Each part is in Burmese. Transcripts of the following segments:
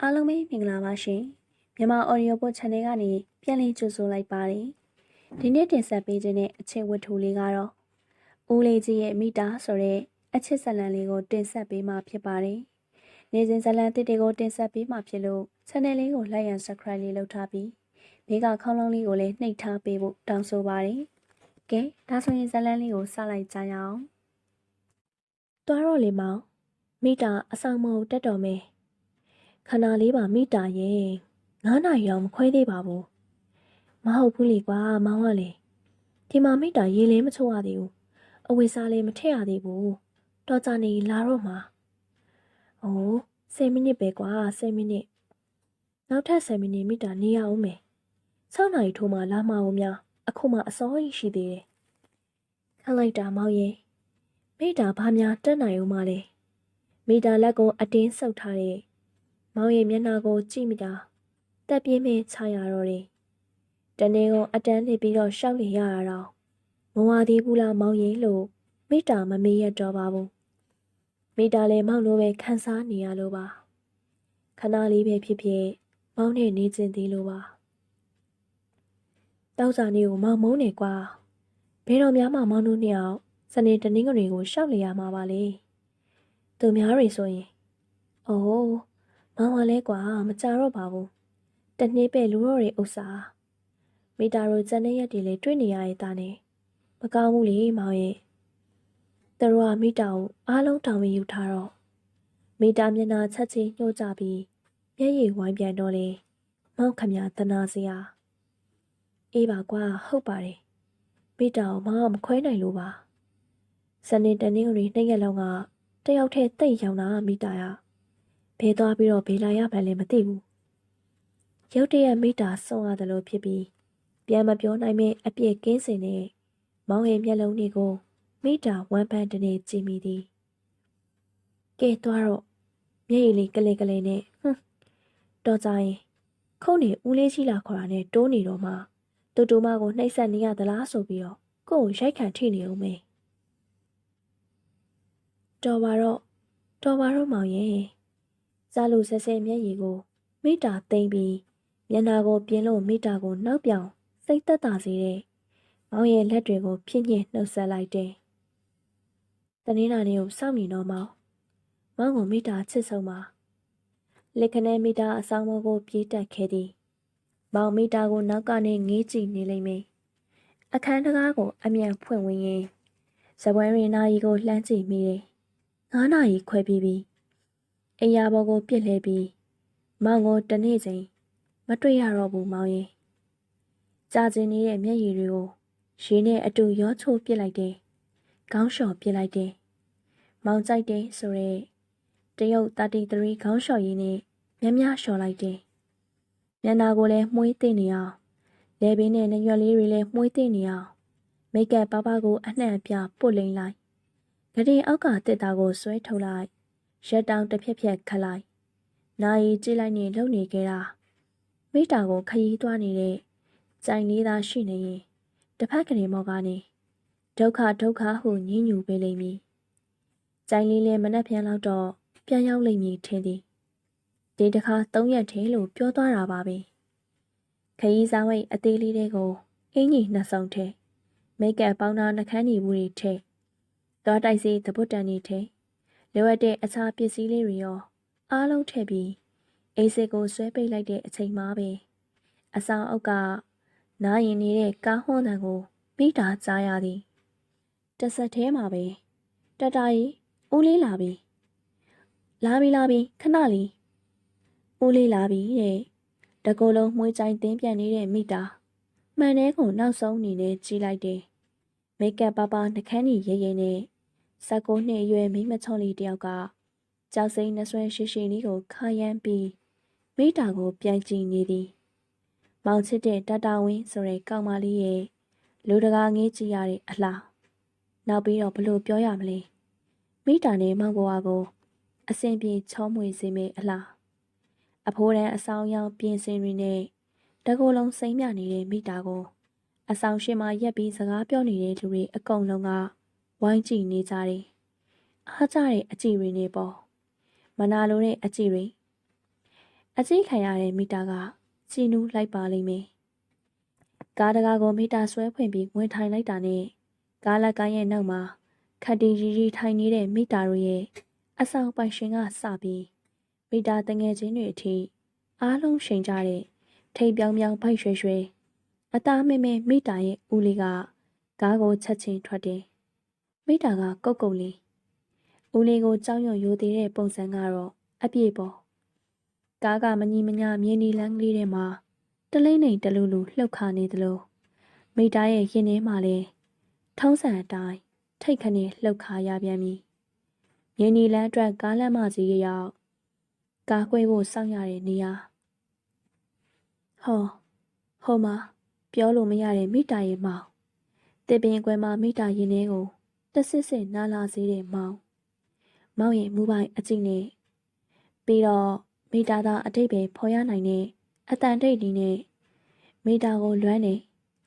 အားလုံးပဲမင်္ဂလာပါရှင်မြန်မာ audio book channel ကနေပြန်လည်ကြိုဆိုလိုက်ပါတယ်ဒီနေ့တင်ဆက်ပေးခြင်းတဲ့အချက်ဝတ္ထုလေးကတော့ဦးလေးကြီးရဲ့မိတာဆိုတဲ့အချစ်ဇာတ်လမ်းလေးကိုတင်ဆက်ပေးမှာဖြစ်ပါတယ်နေစဉ်ဇာတ်လမ်းတစ်တွေကိုတင်ဆက်ပေးမှာဖြစ်လို့ channel လေးကို like and subscribe လေးလုပ်ထားပြီးမိကခေါင်းလုံးလေးကိုလည်းနှိပ်ထားပေးဖို့တောင်းဆိုပါတယ်ကဲဒါဆိုရင်ဇာတ်လမ်းလေးကိုစလိုက်ကြရအောင်တွားတော့လေမောင်မိတာအဆောင်မဟုတ်တက်တော်မယ် ခဏလေးပါမိတာရဲ့ငါးနာရီတော့မခွဲသေးပါဘူးမဟုတ်ဘူးလေကွာမောင်ကလေဒီမှာမိတာရေလည်းမချိုးရသေးဘူးအဝိစားလည်းမထည့်ရသေးဘူးတော်ကြနေလာတော့မှာအိုး10မိနစ်ပဲကွာ10မိနစ်နောက်ထပ်10မိနစ်မိတာနေရအောင်မယ်6နာရီထိုးမှလာမအောင်များအခုမှအစောကြီးရှိသေးတယ်ခန့်လိုက်တာမောင်ရဲ့မိတာဘာများတက်နိုင်ဦးမလဲမိတာလက်ကိုအတင်းဆုပ်ထားတဲ့ မောင်ရဲ့မျက်နှာကို ကြည့်မိတာတက်ပြင်းမင်းချရတော့တယ်။တနေ့ကအတန်းနေပြီးတော့ရှောက်နေရတာတော့မဝသေးဘူးလားမောင်ရင်လို့မိတာမမေးရတော့ပါဘူး။မိတာလည်းမောင်လိုပဲခံစားနေရလို့ပါ။ခဏလေးပဲဖြစ်ဖြစ်မောင်နဲ့နေကျင်သေးလို့ပါ။တောက်စာနေကိုမောင်မုန်းနေကွာ။ဘယ်တော့မှမောင်တို့နှစ်ယောက်စနေတနင်္ဂနွေကိုရှောက်လေရမှာပါလေ။သူများတွေဆိုရင်အိုး မောင်ကလည်းကွာမကြတော့ပါဘူးတနေ့ပဲလူတော့တွေဥစ္စာမိတာတို့ဇန်တဲ့ရက်တွေလည်းတွေ့နေရတဲ့သားနဲ့မကောင်းဘူးလေမောင်ရဲ့သူတို့ကမိတာကိုအားလုံးတောင်းဝင်ယူထားတော့မိတာမျက်နှာချက်ချင်းညှို့ကြပြီးမျက်ရည်ဝိုင်းပြန်တော့လေမောင်ခမရတနာစရာအေးပါကွာဟုတ်ပါတယ်မိတာကိုမောင်ကမခွဲနိုင်လို့ပါစနေတနေ့ကလေးနှစ်ရက်လောက်ကတယောက်တည်းတိတ်ရောက်တာမိတာရ ဘဲသွားပြီးတော့ဘေးလာရမှလည်းမသိဘူးရုတ်တရက်မိတာဆုံးရတယ်လို့ဖြစ်ပြီးပြန်မပြောနိုင်မဲ့အပြည့်ကင်းစင်နဲ့မောင်ရဲ့မျက်လုံးတွေကိုမိတာဝမ်းပန်းတနေကြည့်မိသည်ကဲသွားတော့မျက်ရည်လေးကလေးကလေးနဲ့ဟွန်းတော်ကြရင်ခုံးနေဦးလေးကြီးလာခေါ်တာနဲ့တိုးနေတော့မှတူတူမကိုနှိပ်ဆက်နေရသလားဆိုပြီးတော့ကို့ကိုရိုက်ခံထိနေအောင်မေတော်ပါတော့တော်ပါတော့မောင်ရဲ့ စားလို့ဆဲဆဲမျက်ရည်ကိုမိတာသိမ့်ပြီးမျက်နာကိုပြင်းလို့မိတာကိုနောက်ပြောင်စိတ်သက်သာစေတဲ့မောင်ရဲ့လက်တွေကိုဖြည့်ညှနှုတ်ဆက်လိုက်တယ်။တနင်္လာနေ့ကိုစောင့်နေတော့မောင်မောင်ကိုမိတာချစ်ဆုံးပါလက်ခနဲ့မိတာအဆောင်မကိုပြေးတက်ခဲ့သည်။မောင်မိတာကိုနောက်ကနေငေးကြည့်နေလိမ့်မယ်။အခန်းတကားကိုအမြန်ဖွင့်ဝင်ရင်ဇပွဲရင်နာရီကိုလှမ်းကြည့်မိတယ်။ငါးနာရီခွဲပြီးပြီ။ အိယာဘော်ကို ပြစ်လဲပြီးမောင်ကိုတနေ့ချိန်မတွေ့ရတော့ဘူးမောင်ရင်ကြာကျင်နေတဲ့မျက်ရည်တွေကိုရေနဲ့အတူရောချိုးပစ်လိုက်တယ်ခေါင်းလျှော်ပစ်လိုက်တယ်မောင်ကြိုက်တယ်ဆိုရဲတရုတ်33ခေါင်းလျှော်ရည်နဲ့မြများလျှော်လိုက်တယ်မျက်နာကိုလည်းမှုေးသိနေအောင်လဲပင်နဲ့နှရွက်လေးတွေလည်းမှုေးသိနေအောင်မိတ်ကပ်ပါပါကိုအနှံ့ပြပုတ်လိမ့်လိုက်ဂရင်အောက်ကတစ်တာကိုဆွဲထုတ်လိုက် ရက်တောင်တစ်ဖြက်ဖြက်ခတ်လိုက်နာရီကြည့်လိုက်နေလုံနေခဲ့တာမိတာကိုခရီးသွားနေတဲ့ကြိုင်လေးသားရှိနေရင်တစ်ဖက်ကနေမော်ကနေဒုက္ခဒုက္ခဟုညှဉ်းညူပေးလိမ့်မည်ကြိုင်လေးလည်းမနှက်ပြန်တော့တော့ပြန်ရောက်လိမ့်မည်ထင်သည်ဒီတစ်ခါ၃ရက်ထဲလို့ပြောသွားတာပါပဲခရီးစားဝိတ်အသေးလေးတွေကိုအင်းကြီးနှစ်ဆောင်ထဲမိတ်ကပ်ပေါင်းတာနှခမ်းညီဘူးတွေထဲသွားတိုက်စီသပုတ်တန်တွေထဲ လိုအပ်တဲ့အခြားပစ္စည်းလေးတွေရောအားလုံးထည့်ပြီးအိတ်စစ်ကိုဆွဲပိတ်လိုက်တဲ့အချိန်မှာပဲအဆောင်အုပ်ကနားရင်နေတဲ့ကားဟွန်းတန်ကိုမိတာကြားရသည်တဆက်သေးမှာပဲတတကြီးဦးလေးလာပြီလာပြီလာပြီခဏလေးဦးလေးလာပြီတဲ့တကူလုံးမွှေးချိုင်တင်းပြန်နေတဲ့မိတာမှန်တဲ့ကိုနောက်ဆုံးအနေနဲ့ကြီးလိုက်တယ်မိတ်ကပ်ပါပါနှကန်းကြီးရဲရဲနဲ့ စကုနှစ်အရွယ်မိမချောလေးတယောက်ကကြောက်စိမ့်နှဆွဲရှိရှိလေးကိုခါရမ်းပြီးမိတာကိုပြန်ကြည့်နေသည်မောင်ချစ်တဲ့တတဝင်းဆိုတဲ့ကောင်မလေးရဲ့လူတကာငေးကြည့်ရတဲ့အလှနောက်ပြီးတော့ဘလို့ပြောရမလဲမိတာနဲ့မောင်ဘွားကိုအစဉ်ပြေချောမွေစေမယ့်အလှအဖိုးတန်းအဆောင်ရောင်ပြင်စင်တွေနဲ့တကူလုံးစိမ့်မြနေတဲ့မိတာကိုအဆောင်ရှိမှရက်ပြီးစကားပြောနေတဲ့လူတွေအကုန်လုံးက ဝိုင်းကြည့်နေကြတယ်အားကြတဲ့အကြည့်တွေနဲ့ပေါ့မနာလိုတဲ့အကြည့်တွေအကြည့်ခံရတဲ့မိတာကစီနူးလိုက်ပါလိမ့်မယ်ကားတကားကိုမိတာဆွဲဖွင့်ပြီးဝင်ထိုင်လိုက်တာနဲ့ကားလက်ကိုင်းရဲ့နောက်မှာခတ်တီရီရီထိုင်နေတဲ့မိတာတို့ရဲ့အဆောင်ပိုင်ရှင်ကစပြီးမိတာတငယ်ချင်းတွေအထိအားလုံးရှိန်ကြတဲ့ထိပ်ပြောင်ပြောင်ဖိုက်ရွှဲရွှဲအသားမဲမဲမိတာရဲ့ဦးလေးကကားကိုချက်ချင်းထွက်တယ် မိတာကကုတ်ကုတ်လေးဦးလေးကိုကြောက်ရွံ့ရိုသေးတဲ့ပုံစံကတော့အပြည့်ပေါ်ကားကမညီမညာမြင်းဒီလန်းကလေးထဲမှာတလိမ့်နေတလူလူလှုပ်ခါနေသလိုမိတာရဲ့ရင်ထဲမှာလည်းထုံးစံအတိုင်းထိတ်ခနဲ့လှုပ်ခါရပြန်ပြီမြင်းဒီလန်းအတွက်ကားလမ်းမကြီးရောက်ကားခွေးဖို့စောင့်ရတဲ့နေရာဟောဟိုမှာပြောလို့မရတဲ့မိတာရဲ့မောင်တစ်ပင်ကွယ်မှာမိတာရင်ထဲကို တဆစ်စစ်နားလာစေတဲ့မောင်မောင်ရဲ့မူပိုင်အကြည့်နဲ့ပြီးတော့မိတာသာအတိတ်ပဲဖော်ရနိုင်တဲ့အတန်တိတ်ဒီနဲ့မိတာကိုလွမ်းနေ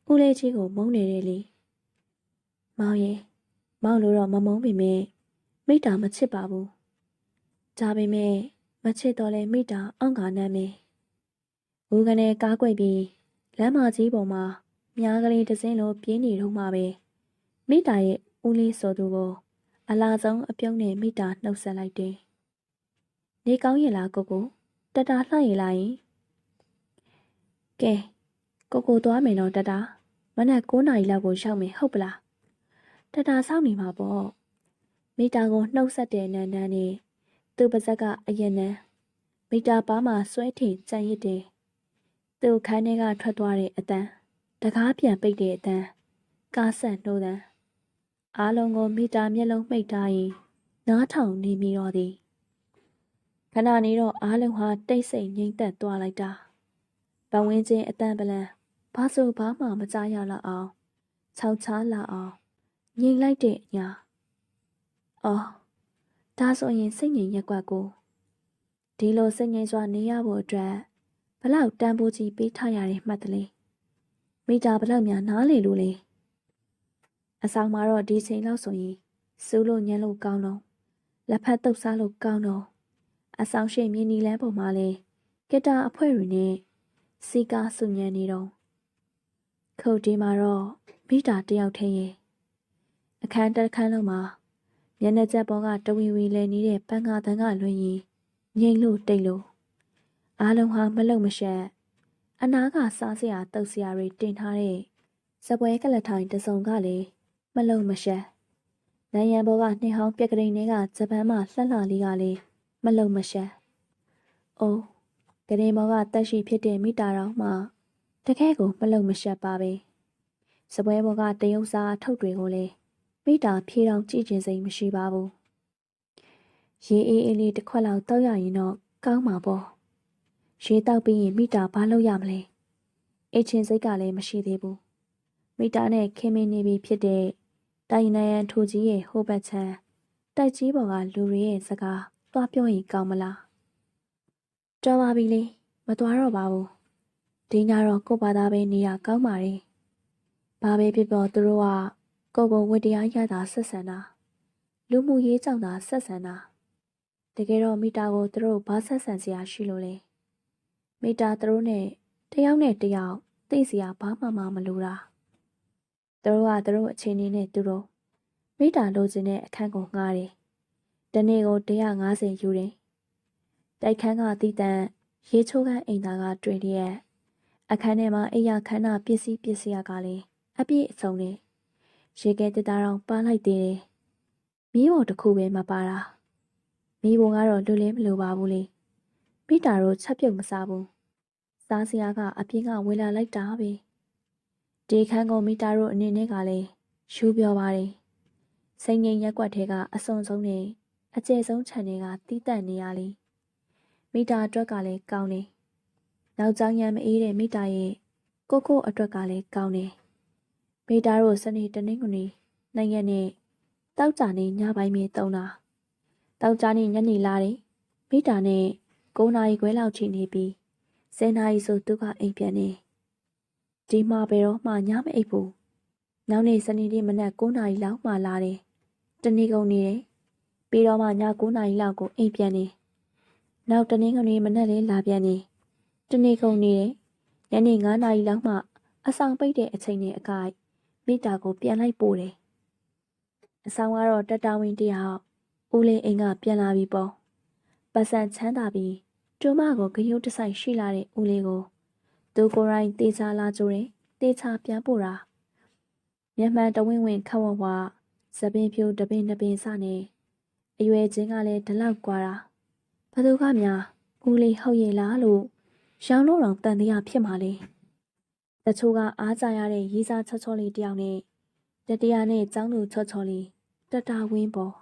ဦးလေးကြီးကိုမုန်းနေတယ်လေမောင်ရဲ့မောင်လို့တော့မမုန်းပေမဲ့မိတာမချစ်ပါဘူးဒါပေမဲ့မချစ်တော့လဲမိတာအောင့်ကနမ်းမယ်ဦးကနေကားကွက်ပြီးလမ်းမကြီးပေါ်မှာမြားကလေးတစ်စင်းလိုပြင်းနေတော့မှပဲမိတာရဲ့ ဦးလေးစော်သူကို အလားဆုံးအပြုံးနဲ့မိတာနှုတ်ဆက်လိုက်တယ်။နေကောင်းရဲ့လားကိုကိုတတာလှရလားယင်။ကဲကိုကိုသွားမယ်တော့တတာမနက်9နာရီလောက်ကိုရောက်မယ်ဟုတ်ပလား။တတာစောင့်နေမှာပေါ့။မိတာကိုနှုတ်ဆက်တဲ့နန်းနန်းနဲ့သူ့ပါဇက်ကအရင်နန်းမိတာပါမှာဆွဲထင်ကြံရစ်တယ်။သူ့ခန်းထဲကထွက်သွားတဲ့အတန်းတကားပြန်ပိတ်တဲ့အတန်းကားဆက်နှိုးတန်း အားလုံးကိုမိတာမျက်လုံးမှိတ်ထားရင်နားထောင်နေမိတော့သည်ခဏနေတော့အားလုံးဟာတိတ်ဆိတ်ငြိမ်သက်သွားလိုက်တာပဝင်းချင်းအတန်ပလန်ဘာဆိုဘာမှမကြားရလောက်အောင်ခြောက်ချားလာအောင်ငြိမ်လိုက်တဲ့ညာအော်ဒါဆိုရင်စိတ်ငြိမ်ရက်ကွက်ကိုဒီလိုစိတ်ငြိမ်စွာနေရဖို့အတွက်ဘလောက်တန်ဖိုးကြီးပေးထားရတဲ့မှတ်တလေမိတာဘလောက်များနားလေလို့လေ အဆောင်မှာတော့ဒီချိန်လောက်ဆိုရင်စူးလို့ညံလို့ကောင်းတော့လက်ဖက်တုပ်စားလို့ကောင်းတော့အဆောင်ရှိမြင်းနီလန်းပေါ်မှာလဲကစ်တာအဖွဲ့တွေနဲ့စီကာစုညံနေတော့ခုတ်ဒီမှာတော့မိတာတယောက်ထဲရဲ့အခန်းတစ်ခန်းလုံးမှာမျက်နှာချက်ပေါ်ကတဝီဝီလဲနေတဲ့ပန်းကားတန်းကလွင်ရင်ငိမ့်လို့တိတ်လို့အားလုံးဟာမလုံမရှက်အနာကစားစရာတုပ်စရာတွေတင်ထားတဲ့စပွဲကလထိုင်တစုံကလည်း မလုံမရှက်။နိုင်ရန်ဘောကနှင်းဟောင်းပြက်ကလေးတွေကဂျပန်မှလှလှလေးကလေးမလုံမရှက်။အိုးကလေးမောကတက်ရှိဖြစ်တဲ့မိတာတော်မှတကယ်ကိုမလုံမရှက်ပါပဲ။စပွဲဘောကတရုပ်စားထုတ်တွေကိုလည်းမိတာဖြေတော်ကြည့်ခြင်းစိတ်မရှိပါဘူး။ရေအေးအေးလေးတစ်ခွက်လောက်တောက်ရရင်တော့ကောင်းမှာပေါ့။ရေတောက်ပြီးရင်မိတာဘာလုပ်ရမလဲ။အိတ်ချင်းစိတ်ကလည်းမရှိသေးဘူး။မိတာနဲ့ခင်မင်းနေပြီဖြစ်တဲ့ တိုင်နိုင်ရန်ထိုကြီးရဲ့ဟိုဘက်ချမ်းတိုက်ကြီးပေါ်ကလူတွေရဲ့စကားသွားပြောရင်ကောင်းမလားတော်ပါပြီလေမသွားတော့ပါဘူးဒီညတော့ကို့ဘာသာပဲနေရကောင်းပါလေဘာပဲဖြစ်ပေါ်သူတို့ကကိုကိုဝတ္တရားရတာဆက်ဆံတာလူမှုရေးကြောင့်သာဆက်ဆံတာတကယ်တော့မိတာကိုသူတို့ဘာဆက်ဆံစရာရှိလို့လဲမိတာသူတို့နဲ့တယောက်နဲ့တယောက်သိစရာဘာမှမလိုတာ သူတို့ကသူတို့အချိန်နဲ့သူတို့မိတာလိုချင်တဲ့အခန်းကိုငှားတယ်။တနေ့ကို150ယူတယ်။တိုက်ခန်းကတီးတန့်ရေချိုးခန်းအိမ်သားကတွေ့လျက်အခန်းထဲမှာအိယာခန္ဓာပစ္စည်းပစ္စည်းကလည်းအပြည့်အစုံနဲ့ရေကဲတသားတော့ပါလိုက်သေးတယ်။မီးပေါ်တစ်ခုပဲမပါတာ။မီးပေါ်ကတော့လူလည်းမလိုပါဘူးလေ။မိတာတို့ချက်ပြုတ်မစားဘူး။စားစရာကအပြင်းကဝေလာလိုက်တာပဲ။ ဒီခန်းကုန်မီတာတို့အနေနဲ့ကလည်းရှူးပြောပါတယ်။စိန်ငိမ်ရက်ွက်ထဲကအစွန်ဆုံးနဲ့အကျယ်ဆုံးခြံတွေကတီးတန့်နေရလေ။မီတာအတွက်ကလည်းကောင်းတယ်။နောက်ကြောင်ရံမအေးတဲ့မီတာရဲ့ကိုကိုအတွက်ကလည်းကောင်းတယ်။မီတာတို့စနေတနင်္ဂနွေနိုင်ငံနဲ့တောက်ကြနေညပိုင်းမြေတုံးတာ။တောက်ကြနေညနေလာတယ်။မီတာနဲ့9နာရီခွဲလောက်ချိန်နေပြီး10နာရီဆိုသူကအိမ်ပြန်နေ။ ဒီမှာဘယ်တော့မှညမအိပ်ဘူးနောက်နေ့စနေနေ့မနက်9နာရီလောက်မှလာတယ်တနေ့ကုန်နေတယ်ပြီးတော့မှည9နာရီလောက်ကိုအိမ်ပြန်နေနောက်တနင်္ဂနွေမနက်လေးလာပြန်နေတနေ့ကုန်နေတယ်ညနေ9နာရီလောက်မှအဆောင်ပိတ်တဲ့အချိန်နဲ့အကိုက်မိတာကိုပြန်လိုက်ပို့တယ်အဆောင်ကတော့တတဝင်းတယောက်ဦးလေးအိမ်ကပြန်လာပြီပေါ့ပတ်စံချမ်းသာပြီးကျမကိုဂရုတစိုက်ရှိလာတဲ့ဦးလေးကို သူကိုယ်တိုင်တေချာလာကြတယ်တေချာပြန်ပို့တာမျက်မှန်တဝင်းဝင်းခက်ဝဝသပင်ဖြူတပင်တပင်စနဲ့အရွယ်ချင်းကလည်းဒီလောက်กว่าတာဘသူကများဦးလေးဟုတ်ရဲ့လားလို့ရောင်လို့တော့တန်တရားဖြစ်မှာလေတချို့ကအားကြရတဲ့ရေးစားချောချောလေးတယောက်နဲ့တတရားနဲ့ចောင်းသူချောချောလေးတတဝင်းပေါ်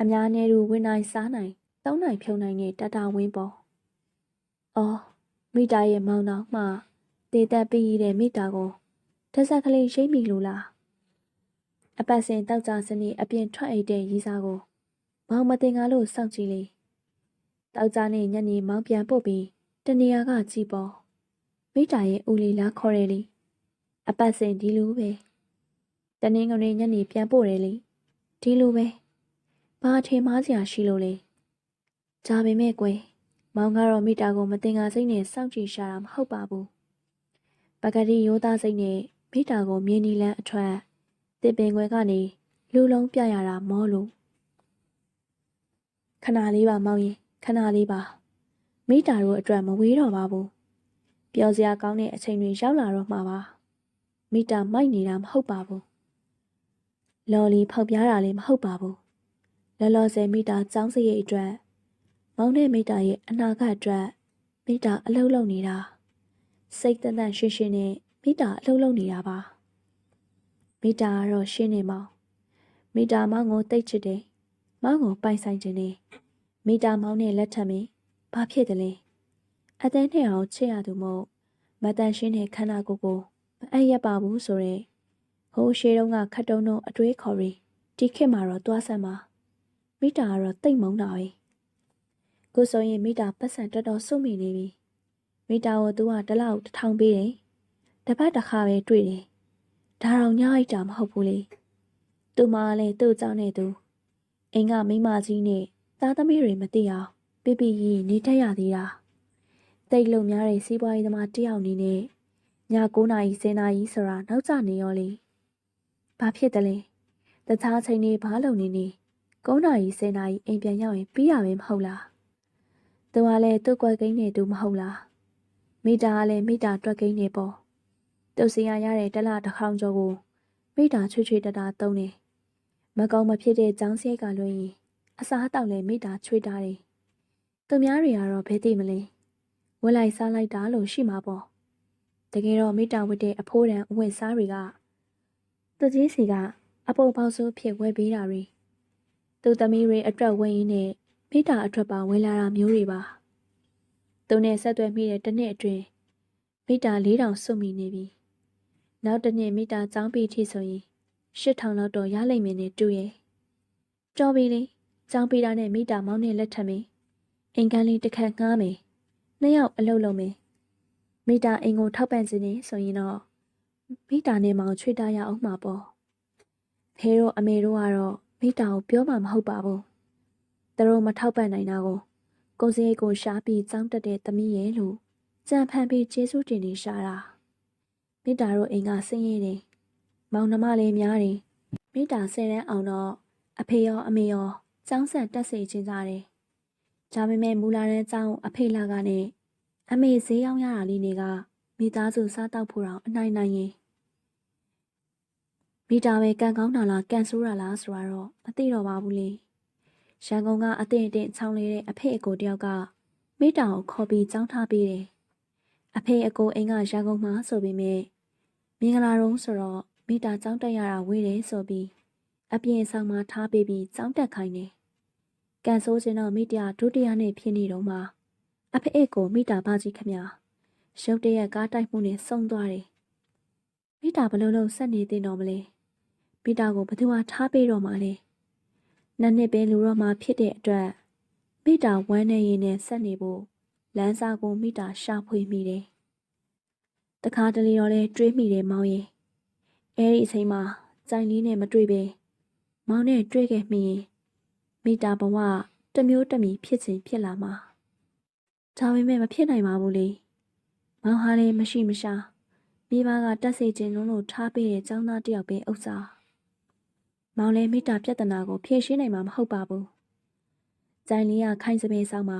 အများနဲ့သူဝင်နိုင်စားနိုင်တောင်းနိုင်ဖြုံနိုင်တဲ့တတဝင်းပေါ်အော် မိတာရဲ့မောင်တော်မှတေသက်ပြီးတဲ့မိတာကိုတဆက်ကလေးရိပ်မိလို့လားအပတ်စဉ်တောက်ကြစနစ်အပြင်ထွက်အိတ်တဲ့ရေးစားကိုမောင်မတင်ကားလို့စောင့်ကြည့်လေတောက်ကြနဲ့ညနေမောင်ပြန်ပို့ပြီးတနေရာကကြည်ပေါ်မိတာရဲ့ဦးလေးလားခေါ်တယ်လေအပတ်စဉ်ဒီလိုပဲတနင်္ဂနွေညနေပြန်ပို့တယ်လေဒီလိုပဲဘာထင်မှားစရာရှိလို့လဲဒါပေမဲ့ကွယ် မောင်ကတော့မိတာကိုမတင်ကားစိတ်နဲ့စောင့်ကြည့်ရှာတာမဟုတ်ပါဘူးပကတိရိုးသားစိတ်နဲ့မိတာကိုမြင်းနီလန်းအထွက်တစ်ပင်ခွဲကနေလူလုံးပြရတာမောလို့ခဏလေးပါမောင်ရင်ခဏလေးပါမိတာတို့အတွက်မဝေးတော့ပါဘူးပျော်စရာကောင်းတဲ့အချိန်တွေရောက်လာတော့မှာပါမိတာမိုက်နေတာမဟုတ်ပါဘူးလော်လီဖောက်ပြားတာလည်းမဟုတ်ပါဘူးလော်လော်ဆယ်မိတာចောင်းစရိတ်အတွက် မောင်နဲ့မိတာရဲ့အနာဂတ်အတွက်မိတာအလုံးလုံးနေတာစိတ်တန်တန်ရှင်းရှင်းနဲ့မိတာအလုံးလုံးနေတာပါမိတာကတော့ရှင်းနေမောင်မိတာမောင်ကိုတိတ်ချစ်တယ်မောင်ကိုပိုင်ဆိုင်ခြင်းနဲ့မိတာမောင်နဲ့လက်ထပ်မင်းဘာဖြစ်တယ်လဲအတန်းနဲ့အောင်ချစ်ရသူမို့မတန်ရှင်းတဲ့ခန္ဓာကိုယ်ကိုမအပ်ရပါဘူးဆိုရင်ဟိုးရှေးတုန်းကခတ်တုံးတော့အတွေးခေါ်ရီဒီခေတ်မှာတော့တွားဆန်းပါမိတာကတော့တိတ်မုန်းတာပဲ ကိုဆိုရင်မိတာပတ်စံတော်တော်စုမိနေပြီမိတာကိုသူကတလောက်တထောင်ပေးတယ်တပတ်တစ်ခါပဲတွေ့တယ်ဒါတော့ညလိုက်တာမဟုတ်ဘူးလေသူမလည်းသူ့ကြောင့်နဲ့သူအိမ်ကမိမကြီးနဲ့သားသမီးတွေမသိအောင်ပြပြရည်နေတတ်ရသေးတာတိတ်လုံများတဲ့စီးပွားရေးသမားတယောက်အနေနဲ့ည9နာရီ10နာရီဆိုတာနောက်ကျနေရောလေဘာဖြစ်တယ်လဲတခြားချိန်တွေဘာလုပ်နေနေ9နာရီ10နာရီအိမ်ပြန်ရောက်ရင်ပြီးရမယ်မဟုတ်လား သူကလည်းသူ့ကွက်ကိန်းနေသူမဟုတ်လားမိတာကလည်းမိတာတွက်ကိန်းနေပေါ့သူစီရရတဲ့တလတစ်ခေါင်ကျော်ကိုမိတာချွေချွေတတာသုံးနေမကောင်းမဖြစ်တဲ့ကြောင်းစရိုက်ကလွှဲရင်အစားအသောက်လည်းမိတာချွေတာတယ်သူများတွေကတော့ဘယ်သိမလဲဝက်လိုက်စားလိုက်တာလို့ရှိမှာပေါ့တကယ်တော့မိတာဝတ်တဲ့အဖိုးတန်အဝတ်စားတွေကသူကြီးစီကအပုပ်ပေါက်ဆိုးဖြစ်ဝယ်ပေးတာတွေသူသမီးတွေအတွက်ဝင်ရင်းနဲ့ မိတာအတွက်ပါဝင်လာတာမျိုးတွေပါသူနဲ့ဆက်သွယ်မိတဲ့တစ်နှစ်အတွင်းမိတာ၄000စွတ်မိနေပြီနောက်တစ်နှစ်မိတာចောင်းပြီးထိဆိုရင်8000လောက်တော့ရလိမ့်မယ်နဲ့တူရဲ့တော်ပြီလေចောင်းပြီးတာနဲ့မိတာမောင်းနဲ့လက်ထပ်မယ်အိမ်ကန်းလေးတစ်ခက်ငှားမယ်နှစ်ယောက်အလုပ်လုပ်မယ်မိတာအိမ်ကိုထောက်ပံ့ခြင်းနေဆိုရင်တော့မိတာနဲ့မောင်ချွေတာရအောင်မှာပေါ့ဖေတို့အမေတို့ကတော့မိတာကိုပြောမှမဟုတ်ပါဘူး သူတို့မထောက်ပံ့နိုင်တာကိုကိုစရိတ်ကိုရှားပြီးစောင်းတက်တဲ့သမီးရဲ့လို့ကြံဖန်ပြီးကျေးဇူးတင်နေရှာတာမိတာတို့အိမ်ကဆင်းရဲတယ်မောင်နှမလေးများတယ်မိတာဆယ်တန်းအောင်တော့အဖေရောအမေရောចောင်းဆက်တက်စေခြင်းကြတယ်ဒါပေမဲ့မူလာတန်းចောင်းအဖေလာကနဲ့အမေဈေးရောက်ရတာလေးတွေကမိသားစုစားတောက်ဖို့တော့အနိုင်နိုင်ရင်မိတာပဲကန်ကောင်းတာလားကန်ဆိုးတာလားဆိုတော့မသိတော့ပါဘူးလေ ရန်ကုန်ကအသင့်အင့်ချောင်းလေးတဲ့အဖေအကိုတယောက်ကမိတာကိုခေါ်ပြီးကြောင်းထားပေးတယ်အဖေအကိုအိမ်ကရန်ကုန်မှာဆိုပေမဲ့မင်္ဂလာတုံးဆိုတော့မိတာကြောင်းတက်ရတာဝေးတယ်ဆိုပြီးအပြင်ဆောင်မှာထားပေးပြီးကြောင်းတက်ခိုင်းတယ်ကန်ဆိုးခြင်းတော့မိတရဒုတိယနဲ့ဖြစ်နေတော့မှအဖေအကိုမိတာဘာကြီးခမရုတ်တရက်ကားတိုက်မှုနဲ့ဆုံးသွားတယ်မိတာဘလို့လို့ဆက်နေတင်တော့မလဲမိတာကိုဘသူမှထားပေးတော့မှလဲ နှစ်နှစ်ပဲလူတော့မှဖြစ်တဲ့အတွက်မိတာဝမ်းနေရင်နဲ့ဆက်နေဖို့လမ်းစာကိုမိတာရှာဖွေမိတယ်တခါတလေတော့လဲတွေးမိတယ်မောင်ရင်အဲ့ဒီအချိန်မှာကြိုင်လေးနဲ့မတွေ့ပဲမောင်နဲ့တွေ့ခဲ့မိရင်မိတာဘဝတစ်မျိုးတစ်မီဖြစ်ချင်းဖြစ်လာမှာဒါပေမဲ့မဖြစ်နိုင်ပါဘူးလေမောင်ဟာလည်းမရှိမရှာမိဘကတက်စေခြင်းလုံးလို့ထားပေးတဲ့ចောင်းသားတစ်ယောက်ပဲဥစ္စာ မောင်လည်းမိတာပြဿနာကိုဖြေရှင်းနိုင်မှာမဟုတ်ပါဘူးကြိုင်လေးကခိုင်စပယ်ဆောင်မှာ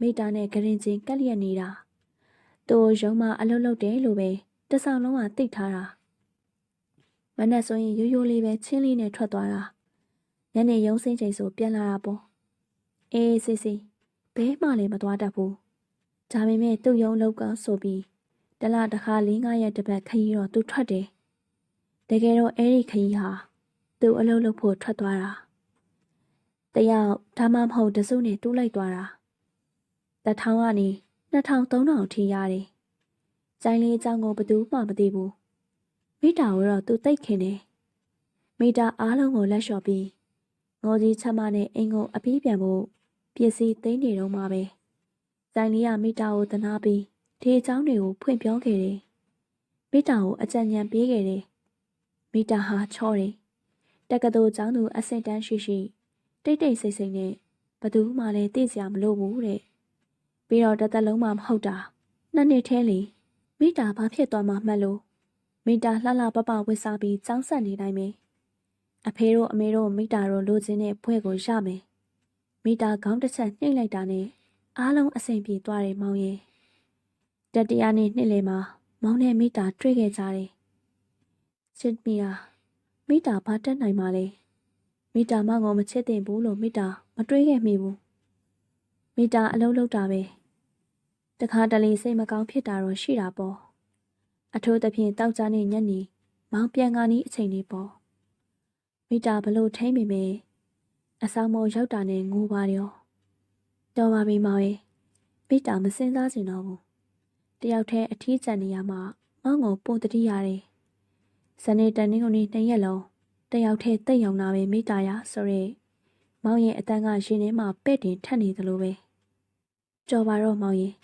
မိတာနဲ့ဂရင်ချင်းကက်လျက်နေတာသူရုံးမအလုပ်လုပ်တယ်လို့ပဲတစ်ဆောင်လုံးကသိထားတာမနဲ့ဆိုရင်ရိုးရိုးလေးပဲချင်းလေးနဲ့ထွက်သွားတာညနေရုံးစင်းချိန်ဆိုပြန်လာတာပေါ့အေးစစ်စစ်ဘဲမှလည်းမသွားတတ်ဘူးဒါပေမဲ့သူ့ရုံးလောက်ကဆိုပြီးတလားတစ်ခါလေးငါးရက်တစ်ပတ်ခရီးတော့သူထွက်တယ်တကယ်တော့အဲ့ဒီခရီးဟာ သူ့အလုပ်လုပ်ဖို့ထွက်သွားတာတယောက်ဒါမှမဟုတ်တစုနဲ့တူးလိုက်သွားတာတထောင်ကနေ2000 3000ထိရတယ်ကျိုင်းလေးအကြောင်းကိုဘယ်သူမှမသိဘူးမိတာကိုတော့သူတိတ်ခင်တယ်မိတာအားလုံးကိုလက်လျှော်ပြီးငိုကြီးချက်မနဲ့အင်ကိုအပြီးပြန်ဖို့ပစ္စည်းသိမ်းနေတော့မှပဲကျိုင်းလေးကမိတာကိုတနာပြီးဒီအကြောင်းတွေကိုဖွင့်ပြောခဲ့တယ်မိတာကိုအကြံဉာဏ်ပေးခဲ့တယ်မိတာဟာချော့တယ် တက္ကသိုလ်ကျောင်းသူအဆင့်တန်းရှိရှိတိတ်တိတ်ဆိတ်ဆိတ်နဲ့ဘသူမှလည်းသိစရာမလိုဘူးတဲ့ပြီးတော့တစ်သက်လုံးမှမဟုတ်တာနှစ်နှစ်ထဲလေမိတာဘာဖြစ်သွားမှမှတ်လို့မိတာလှလှပပဝစ်စားပြီးចောင်းဆက်နေနိုင်မယ်အဖေတို့အမေတို့မိတာတို့လိုချင်တဲ့ဘွဲကိုရမယ်မိတာခေါင်းတစ်ချက်နှိမ့်လိုက်တာနဲ့အားလုံးအဆင်ပြေသွားတယ်မောင်ရဲ့တတရားနဲ့နှစ်လေမှာမောင်နဲ့မိတာတွေ့ခဲ့ကြတယ်ချစ်မီယာ မိတာဘာတက်နိုင်မှလဲမိတာမငေါမချစ်တင်ဘူးလို့မိတာမတွေးခဲ့မိဘူးမိတာအလုံးလုံးတာပဲတခါတလေစိတ်မကောင်းဖြစ်တာတော့ရှိတာပေါ့အထိုးသဖြင့်တောက်ကြနေညက်နေမောင်ပြန်ကားနီးအချိန်လေးပေါ့မိတာဘလို့ထိမ့်မိမေအဆောင်မောရောက်တာနဲ့ငိုပါရောတော်ပါပြီမောင်ရဲ့မိတာမစင်စားချင်တော့ဘူးတယောက်တည်းအထီးကျန်နေရမှမောင်ကိုပုံတတိရတယ် ဇနေတန်နေကုန်နေနှစ်ရက်လုံးတယောက်တည်းတိတ်ရောင်လာပဲမိတာရဆိုရဲမောင်ရဲ့အတန်းကရင်ထဲမှာပဲ့တင်ထက်နေသလိုပဲကြော်ပါတော့မောင်ရဲ့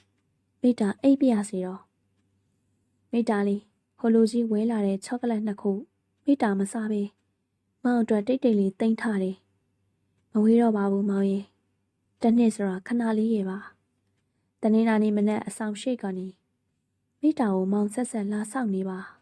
မိတာအိပ်ပြရစီတော့မိတာလေးဟိုလိုကြီးဝဲလာတဲ့ချောကလက်နှစ်ခုမိတာမစားပဲမောင်အတွက်တိတ်တိတ်လေးတင်ထားတယ်မဝေးတော့ပါဘူးမောင်ရဲ့တနှစ်ဆိုတာခဏလေးရေပါတနေ့နာနေမနဲ့အဆောင်ရှိကနေမိတာကိုမောင်ဆက်ဆက်လာဆောက်နေပါ